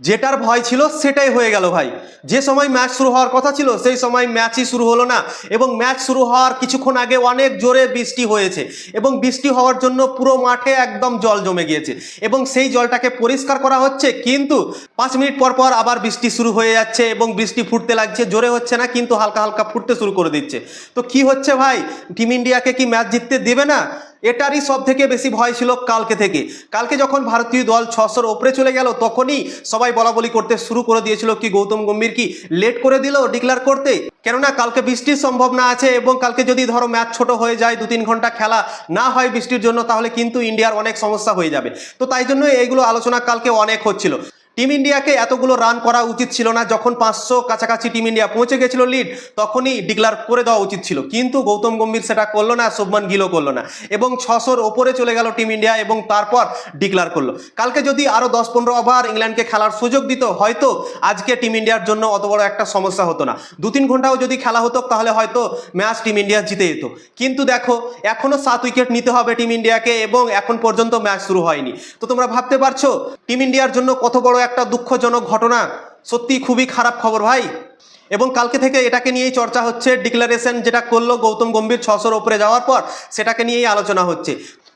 যেটার ভয় ছিল সেটাই হয়ে গেল ভাই। যে সময় ম্যাচ শুরু হওয়ার কথা ছিল, সেই সময় ম্যাচই শুরু হলো না। এবং ম্যাচ শুরু হওয়ার কিছুক্ষণ আগে অনেক জোরে বৃষ্টি হয়েছে। এবং বৃষ্টি হওয়ার জন্য পুরো মাঠে একদম জল জমে গিয়েছে। এবং সেই জলটাকে পরিষ্কার করা হচ্ছে, কিন্তু পাঁচ মিনিট পর পর আবার বৃষ্টি শুরু হয়ে যাচ্ছে এবং বৃষ্টি ফুটতে লাগছে। জোরে হচ্ছে না, কিন্তু হালকা হালকা ফুটতে শুরু করে দিচ্ছে। তো কি হচ্ছে ভাই? টিম ইন্ডিয়াকে কি ম্যাচ জিততে দেবে না? এটারই সব থেকে বেশি ভয় ছিল কালকে থেকে। কালকে যখন ভারতীয় দল ছশোর ওপরে চলে গেল, তখনই সবাই বলা বলি করতে শুরু করে দিয়েছিল কি, গৌতম গম্ভীর কি লেট করে দিল ডিক্লেয়ার করতে? কেননা কালকে বৃষ্টির সম্ভাবনা আছে এবং কালকে যদি ধরো ম্যাচ ছোট হয়ে যায় দু তিন ঘণ্টা খেলা না হয় বৃষ্টির জন্য, তাহলে কিন্তু ইন্ডিয়ার অনেক সমস্যা হয়ে যাবে। তো তাই জন্য এইগুলো আলোচনা কালকে অনেক হচ্ছিল। টিম ইন্ডিয়াকে এতগুলো রান করা উচিত ছিল না। যখন পাঁচশো কাছাকাছি টিম ইন্ডিয়া পৌঁছে গেছিল লিড তখনই ডিক্লার করে দেওয়া উচিত ছিল। কিন্তু গৌতম গম্ভীর সেটা করল না, শুভমান গিলও করল না। এবং ছশোর ওপরে চলে গেল টিম ইন্ডিয়া এবং তারপর ডিক্লার করল। কালকে যদি আরও দশ পনেরো ওভার ইংল্যান্ডকে খেলার সুযোগ দিত, হয়তো আজকে টিম ইন্ডিয়ার জন্য অত বড় একটা সমস্যা হতো না। দু তিন ঘন্টাও যদি খেলা হতো, তাহলে হয়তো ম্যাচ টিম ইন্ডিয়া জিতে যেত। কিন্তু দেখো এখনও সাত উইকেট নিতে হবে টিম ইন্ডিয়াকে এবং এখন পর্যন্ত ম্যাচ শুরু হয়নি। তো তোমরা ভাবতে পারছ, টিম ইন্ডিয়ার জন্য কত বড় একটা দুঃখজনক ঘটনা। সত্যি খুবই খারাপ খবর ভাই। এবং কালকে থেকে এটাকে নিয়েই চর্চা হচ্ছে ডিক্লারেশন যেটা করল গৌতম গম্ভীর ছশোর ওপরে যাওয়ার পর, সেটাকে নিয়েই আলোচনা হচ্ছে।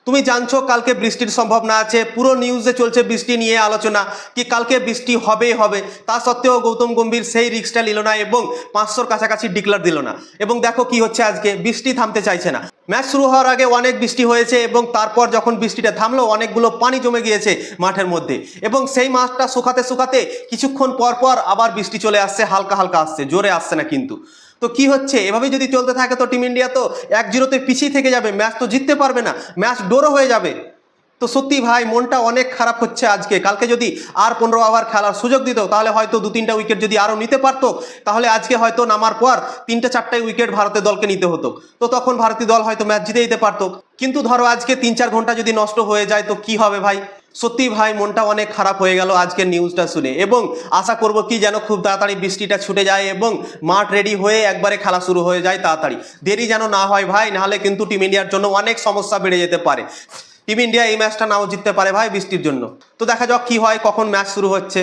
তুমি জানছো কালকে বৃষ্টির সম্ভাবনা আছে, পুরো নিউজে চলছে বৃষ্টি নিয়ে আলোচনা, কি কালকে বৃষ্টি হবেই হবে, তা সত্ত্বেও গৌতম গম্ভীর সেই রিক্সটা নিল না এবং পাঁচশোর কাছাকাছি ডিক্লার দিল না। এবং দেখো কি হচ্ছে আজকে, বৃষ্টি থামতে চাইছে না। ম্যাচ শুরু হওয়ার আগে অনেক বৃষ্টি হয়েছে এবং তারপর যখন বৃষ্টিটা থামলো, অনেকগুলো পানি জমে গিয়েছে মাঠের মধ্যে। এবং সেই মাঠটা শুকাতে শুকাতে কিছুক্ষণ পর পর আবার বৃষ্টি চলে আসছে, হালকা হালকা আসছে, জোরে আসছে না কিন্তু। তো কি হচ্ছে? এভাবে যদি চলতে থাকে তো টিম ইন্ডিয়া তো এক জিরোতে পিছিয়ে থেকে যাবে ম্যাচ তো জিততে পারবে না ম্যাচ ডোরও হয়ে যাবে। তো সত্যি ভাই, মনটা অনেক খারাপ হচ্ছে আজকে। কালকে যদি আর পনেরো ওভার খেলার সুযোগ দিত, তাহলে হয়তো দু তিনটা উইকেট যদি আরও নিতে পারতো, তাহলে আজকে হয়তো নামার পর তিনটে চারটায় উইকেট ভারতের দলকে নিতে হতো। তো তখন ভারতীয় দল হয়তো ম্যাচ জিতে দিতে পারতো। কিন্তু ধরো আজকে তিন চার ঘণ্টা যদি নষ্ট হয়ে যায়, তো কি হবে ভাই? সত্যি ভাই, মনটা অনেক খারাপ হয়ে গেল আজকের নিউজটা শুনে। এবং আশা করব কি যেন খুব তাড়াতাড়ি বৃষ্টিটা ছুটে যায় এবং মাঠ রেডি হয়ে একবারে খেলা শুরু হয়ে যায় তাড়াতাড়ি। দেরি যেন না হয় ভাই, নাহলে কিন্তু টিম ইন্ডিয়ার জন্য অনেক সমস্যা বেড়ে যেতে পারে। টিম ইন্ডিয়া এই ম্যাচটা নাও জিততে পারে ভাই বৃষ্টির জন্য। তো দেখা যাক কি হয়, কখন ম্যাচ শুরু হচ্ছে।